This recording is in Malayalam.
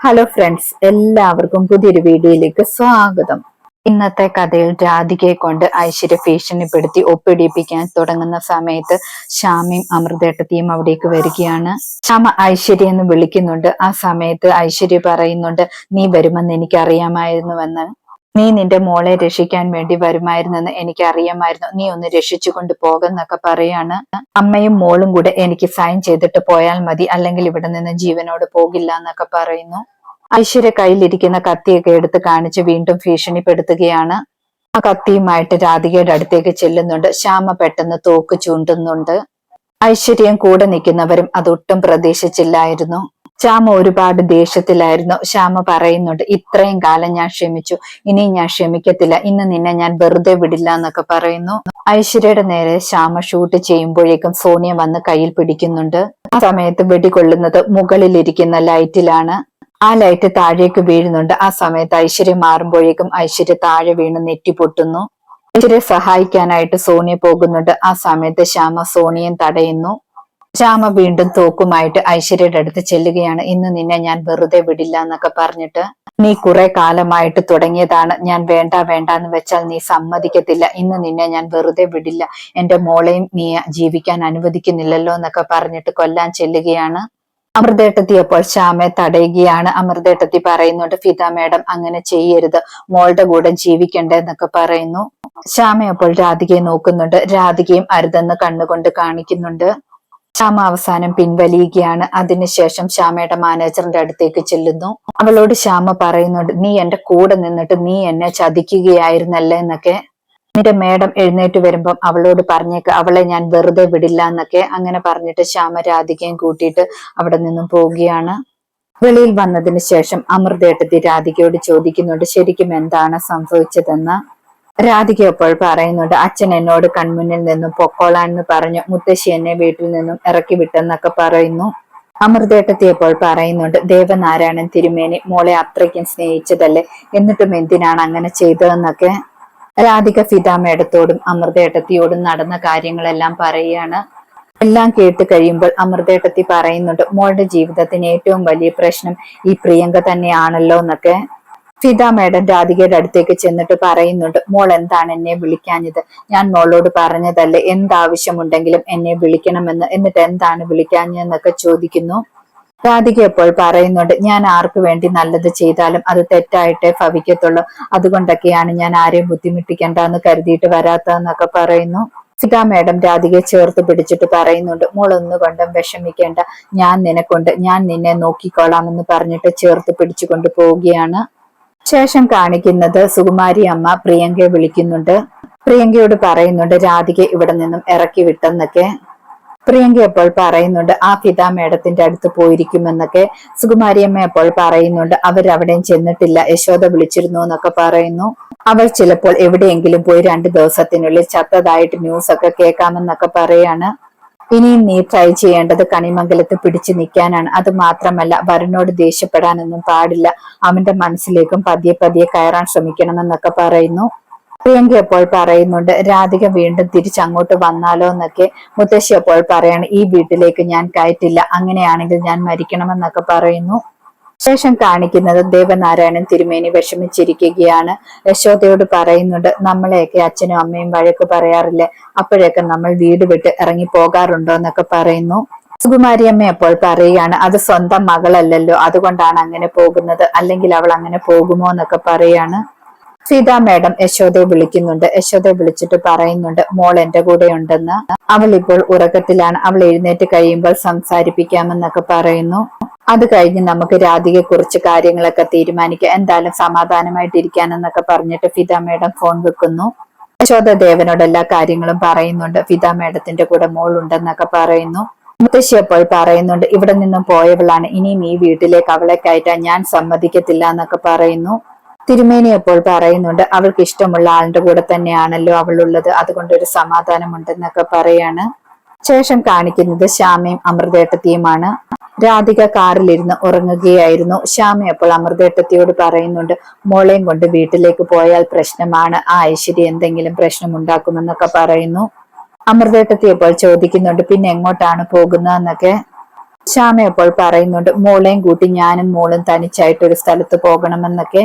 ഹലോ ഫ്രണ്ട്സ് എല്ലാവർക്കും പുതിയൊരു വീഡിയോയിലേക്ക് സ്വാഗതം. ഇന്നത്തെ കഥയിൽ രാധികയെ കൊണ്ട് ഐശ്വര്യ ഭീഷണിപ്പെടുത്തി ഒപ്പിടിപ്പിക്കാൻ തുടങ്ങുന്ന സമയത്ത് ശ്യാമയും അമൃതേട്ടത്തിയും അവിടേക്ക് വരികയാണ്. ശ്യാമ ഐശ്വര്യ എന്ന് വിളിക്കുന്നുണ്ട്. ആ സമയത്ത് ഐശ്വര്യ പറയുന്നുണ്ട് നീ വരുമെന്ന് എനിക്കറിയാമായിരുന്നുവെന്ന്. നീ നിന്റെ മോളെ രക്ഷിക്കാൻ വേണ്ടി വരുമായിരുന്നെന്ന് എനിക്ക് അറിയാമായിരുന്നു നീ ഒന്ന് രക്ഷിച്ചു കൊണ്ട് പോകുന്നൊക്കെ പറയാണ്. അമ്മയും മോളും കൂടെ എനിക്ക് സൈൻ ചെയ്തിട്ട് പോയാൽ മതി അല്ലെങ്കിൽ ഇവിടെ നിന്ന് ജീവനോട് പോകില്ല എന്നൊക്കെ പറയുന്നു. ഐശ്വര്യ കയ്യിലിരിക്കുന്ന കത്തിയൊക്കെ എടുത്ത് കാണിച്ച് വീണ്ടും ഭീഷണിപ്പെടുത്തുകയാണ്. ആ കത്തിയുമായിട്ട് രാധികയുടെ അടുത്തേക്ക് ചെല്ലുന്നുണ്ട്. ശ്യാമ പെട്ടെന്ന് തോക്ക് ചൂണ്ടുന്നുണ്ട്. ഐശ്വര്യം കൂടെ നിൽക്കുന്നവരും അതൊട്ടും പ്രതീക്ഷിച്ചില്ലായിരുന്നു. ശ്യാമ ഒരുപാട് ദേഷ്യത്തിലായിരുന്നു. ശ്യാമ പറയുന്നുണ്ട് ഇത്രയും കാലം ഞാൻ ക്ഷമിച്ചു. ഇനി ഞാൻ ക്ഷമിക്കത്തില്ല. ഇന്ന് നിന്നെ ഞാൻ വെറുതെ വിടില്ല എന്നൊക്കെ പറയുന്നു. ഐശ്വര്യയുടെ നേരെ ശ്യാമ ഷൂട്ട് ചെയ്യുമ്പോഴേക്കും സോണിയ വന്ന് കയ്യിൽ പിടിക്കുന്നുണ്ട്. ആ സമയത്ത് വെടികൊള്ളുന്നത് മുകളിലിരിക്കുന്ന ലൈറ്റിലാണ്. ആ ലൈറ്റ് താഴേക്ക് വീഴുന്നുണ്ട്. ആ സമയത്ത് ഐശ്വര്യ മാറുമ്പോഴേക്കും ഐശ്വര്യ താഴെ വീണ് നെറ്റി പൊട്ടുന്നു. ഐശ്വര്യ സഹായിക്കാനായിട്ട് സോണിയ പോകുന്നുണ്ട്. ആ സമയത്ത് ശ്യാമ സോണിയൻ തടയുന്നു. ശ്യാമ വീണ്ടും തോക്കുമായിട്ട് ഐശ്വര്യയുടെ അടുത്ത് ചെല്ലുകയാണ്. ഇന്ന് നിന്നെ ഞാൻ വെറുതെ വിടില്ല എന്നൊക്കെ പറഞ്ഞിട്ട് നീ കുറെ കാലമായിട്ട് തുടങ്ങിയതാണ്. ഞാൻ വേണ്ട വേണ്ട എന്ന് വെച്ചാൽ നീ സമ്മതിക്കത്തില്ല. ഇന്ന് നിന്നെ ഞാൻ വെറുതെ വിടില്ല. എന്റെ മോളെയും നീ ജീവിക്കാൻ അനുവദിക്കുന്നില്ലല്ലോ എന്നൊക്കെ പറഞ്ഞിട്ട് കൊല്ലാൻ ചെല്ലുകയാണ്. അമൃതേട്ടത്തി അപ്പോൾ ശ്യാമയെ തടയുകയാണ്. അമൃതേട്ടത്തി പറയുന്നുണ്ട് ഫിത മേഡം അങ്ങനെ ചെയ്യരുത്. മോളുടെ കൂടെ ജീവിക്കണ്ടേ എന്നൊക്കെ പറയുന്നു. ശ്യാമ അപ്പോൾ രാധികയെ നോക്കുന്നുണ്ട്. രാധികയും അരുതെന്ന് കണ്ണുകൊണ്ട് കാണിക്കുന്നുണ്ട്. ശ്യാമ അവസാനം പിൻവലിയുകയാണ്. അതിനുശേഷം ശ്യാമയുടെ മാനേജറിന്റെ അടുത്തേക്ക് ചെല്ലുന്നു. അവളോട് ശ്യാമ പറയുന്നുണ്ട് നീ എന്റെ കൂടെ നിന്നിട്ട് നീ എന്നെ ചതിക്കുകയായിരുന്നല്ലേ എന്നൊക്കെ. നിന്റെ മേഡം എഴുന്നേറ്റ് വരുമ്പം അവളോട് പറഞ്ഞേക്ക് അവളെ ഞാൻ വെറുതെ വിടില്ല എന്നൊക്കെ അങ്ങനെ പറഞ്ഞിട്ട് ശ്യാമ രാധികയും കൂട്ടിയിട്ട് അവിടെ നിന്നും പോവുകയാണ്. വെളിയിൽ വന്നതിന് ശേഷം അമൃതേട്ടത്തി രാധികയോട് ചോദിക്കുന്നുണ്ട് ശരിക്കും എന്താണ് സംഭവിച്ചതെന്ന്? രാധിക അപ്പോൾ പറയുന്നുണ്ട് അച്ഛൻ എന്നോട് കൺമുന്നിൽ നിന്നും പൊക്കോളാൻ എന്ന് പറഞ്ഞു മുത്തശ്ശി എന്നെ വീട്ടിൽ നിന്നും ഇറക്കി വിട്ടെന്നൊക്കെ പറയുന്നു. അമൃതേട്ടത്തിയപ്പോൾ പറയുന്നുണ്ട് ദേവനാരായണൻ തിരുമേനി മോളെ അത്രയ്ക്കും സ്നേഹിച്ചതല്ലേ എന്നിട്ടും എന്തിനാണ് അങ്ങനെ ചെയ്തതെന്നൊക്കെ? രാധിക ഫിതാമേടത്തോടും അമൃതേട്ടത്തിയോടും നടന്ന കാര്യങ്ങളെല്ലാം പറയുകയാണ്. എല്ലാം കേട്ട് കഴിയുമ്പോൾ അമൃതേട്ടത്തി പറയുന്നുണ്ട് മോളുടെ ജീവിതത്തിന് ഏറ്റവും വലിയ പ്രശ്നം ഈ പ്രിയങ്ക തന്നെയാണല്ലോ എന്നൊക്കെ. ഫിദ മേഡം രാധികയുടെ അടുത്തേക്ക് ചെന്നിട്ട് പറയുന്നുണ്ട് മോൾ എന്താണ് എന്നെ വിളിക്കാഞ്ഞത്? ഞാൻ മോളോട് പറഞ്ഞതല്ലേ എന്താവശ്യമുണ്ടെങ്കിലും എന്നെ വിളിക്കണമെന്ന്. എന്നിട്ട് എന്താണ് വിളിക്കാഞ്ഞെന്നൊക്കെ ചോദിക്കുന്നു. രാധിക എപ്പോൾ പറയുന്നുണ്ട് ഞാൻ ആർക്ക് വേണ്ടി നല്ലത് ചെയ്താലും അത് തെറ്റായിട്ടേ ഭവിക്കത്തുള്ളൂ. അതുകൊണ്ടൊക്കെയാണ് ഞാൻ ആരെയും ബുദ്ധിമുട്ടിക്കേണ്ട എന്ന് കരുതിയിട്ട് വരാത്തതെന്നൊക്കെ പറയുന്നു. സിത മേഡം രാധികയെ ചേർത്ത് പിടിച്ചിട്ട് പറയുന്നുണ്ട് മോൾ ഒന്നുകൊണ്ടും വിഷമിക്കേണ്ട. ഞാൻ നിനക്കൊണ്ട്. ഞാൻ നിന്നെ നോക്കിക്കോളാം എന്ന് പറഞ്ഞിട്ട് ചേർത്ത് പിടിച്ചുകൊണ്ട് പോവുകയാണ്. ശേഷം കാണിക്കുന്നത് സുകുമാരി അമ്മ പ്രിയങ്കയെ വിളിക്കുന്നുണ്ട്. പ്രിയങ്കയോട് പറയുന്നുണ്ട് രാധിക ഇവിടെ നിന്നും ഇറക്കി വിട്ടെന്നൊക്കെ. പ്രിയങ്ക അപ്പോൾ പറയുന്നുണ്ട് ആ പിതാ മേഡത്തിന്റെ അടുത്ത് പോയിരിക്കുമെന്നൊക്കെ. സുകുമാരിയമ്മ അപ്പോൾ പറയുന്നുണ്ട് അവരവിടെയും ചെന്നിട്ടില്ല യശോദ വിളിച്ചിരുന്നു എന്നൊക്കെ പറയുന്നു. അവൾ ചിലപ്പോൾ എവിടെയെങ്കിലും പോയി രണ്ടു ദിവസത്തിനുള്ളിൽ ചത്തതായിട്ട് ന്യൂസ് ഒക്കെ കേൾക്കാമെന്നൊക്കെ പറയാണ്. ഇനിയും നീ ട്രൈ ചെയ്യേണ്ടത് കണിമംഗലത്ത് പിടിച്ചു നിൽക്കാനാണ്. അത് മാത്രമല്ല വരനോട് ദേഷ്യപ്പെടാനൊന്നും പാടില്ല. അവന്റെ മനസ്സിലേക്കും പതിയെ പതിയെ കയറാൻ ശ്രമിക്കണമെന്നൊക്കെ പറയുന്നു. പ്രിയങ്ക അപ്പോൾ പറയുന്നുണ്ട് രാധിക വീണ്ടും തിരിച്ചങ്ങോട്ട് വന്നാലോ എന്നൊക്കെ. മുത്തശ്ശി അപ്പോൾ പറയാണ് ഈ വീട്ടിലേക്ക് ഞാൻ കയറ്റില്ല. അങ്ങനെയാണെങ്കിൽ ഞാൻ മരിക്കണമെന്നൊക്കെ പറയുന്നു. ശേഷം കാണിക്കുന്നത് ദേവനാരായണൻ തിരുമേനി വിഷമിച്ചിരിക്കുകയാണ്. യശോദയോട് പറയുന്നുണ്ട് നമ്മളെയൊക്കെ അച്ഛനും അമ്മയും വഴക്ക് പറയാറില്ലേ? അപ്പോഴൊക്കെ നമ്മൾ വീട് വിട്ട് ഇറങ്ങി പോകാറുണ്ടോ? എന്നൊക്കെ പറയുന്നു. സുകുമാരി അമ്മ അപ്പോൾ പറയുകയാണ് അത് സ്വന്തം മകളല്ലല്ലോ അതുകൊണ്ടാണ് അങ്ങനെ പോകുന്നത്. അല്ലെങ്കിൽ അവൾ അങ്ങനെ പോകുമോ? എന്നൊക്കെ പറയാണ് സീതാ മാഡം യശോദയെ വിളിക്കുന്നുണ്ട്. യശോദയെ വിളിച്ചിട്ട് പറയുന്നുണ്ട് മോൾ എന്റെ കൂടെ ഉണ്ടെന്ന് അവൾ ഇപ്പോൾ ഉറക്കത്തിലാണ്. അവൾ എഴുന്നേറ്റ് കഴിയുമ്പോൾ സംസാരിപ്പിക്കാമെന്നൊക്കെ പറയുന്നു. അത് കഴിഞ്ഞ് നമുക്ക് രാധികയെ കുറിച്ച് കാര്യങ്ങളൊക്കെ തീരുമാനിക്കാം. എന്തായാലും സമാധാനമായിട്ടിരിക്കാനെന്നൊക്കെ പറഞ്ഞിട്ട് ഫിത മാഡം ഫോൺ വെക്കുന്നു. യശോദ ദേവനോട് എല്ലാ കാര്യങ്ങളും പറയുന്നുണ്ട്. ഫിത മേഡത്തിന്റെ കൂടെ മോൾ ഉണ്ടെന്നൊക്കെ പറയുന്നു. മുത്തശ്ശി അപ്പോൾ പറയുന്നുണ്ട് ഇവിടെ നിന്നും പോയവളാണ്. ഇനിയും ഈ വീട്ടിലേക്ക് അവളെ കയറ്റാൻ ഞാൻ സമ്മതിക്കത്തില്ല എന്നൊക്കെ പറയുന്നു. തിരുമേനി അപ്പോൾ പറയുന്നുണ്ട് അവൾക്ക് ഇഷ്ടമുള്ള ആളിന്റെ കൂടെ തന്നെയാണല്ലോ അവളുള്ളത്. അതുകൊണ്ട് ഒരു സമാധാനമുണ്ടെന്നൊക്കെ പറയാണ്. ശേഷം കാണിക്കുന്നത് ശ്യാമയും അമൃതേട്ടത്തിയുമാണ്. രാധിക കാറിലിരുന്ന് ഉറങ്ങുകയായിരുന്നു. ശ്യാമ അപ്പോൾ അമൃതേട്ടത്തിയോട് പറയുന്നുണ്ട് മോളെയും കൊണ്ട് വീട്ടിലേക്ക് പോയാൽ പ്രശ്നമാണ്. ആ ഐശ്വര്യ എന്തെങ്കിലും പ്രശ്നം ഉണ്ടാക്കുമെന്നൊക്കെ പറയുന്നു. അമൃതേട്ടത്തി അപ്പോൾ ചോദിക്കുന്നുണ്ട് പിന്നെ എങ്ങോട്ടാണ് പോകുന്നതെന്നൊക്കെ? ശ്യാമ അപ്പോൾ പറയുന്നുണ്ട് മോളെയും കൂട്ടി ഞാനും മോളും തനിച്ചായിട്ട് ഒരു സ്ഥലത്ത് പോകണമെന്നൊക്കെ.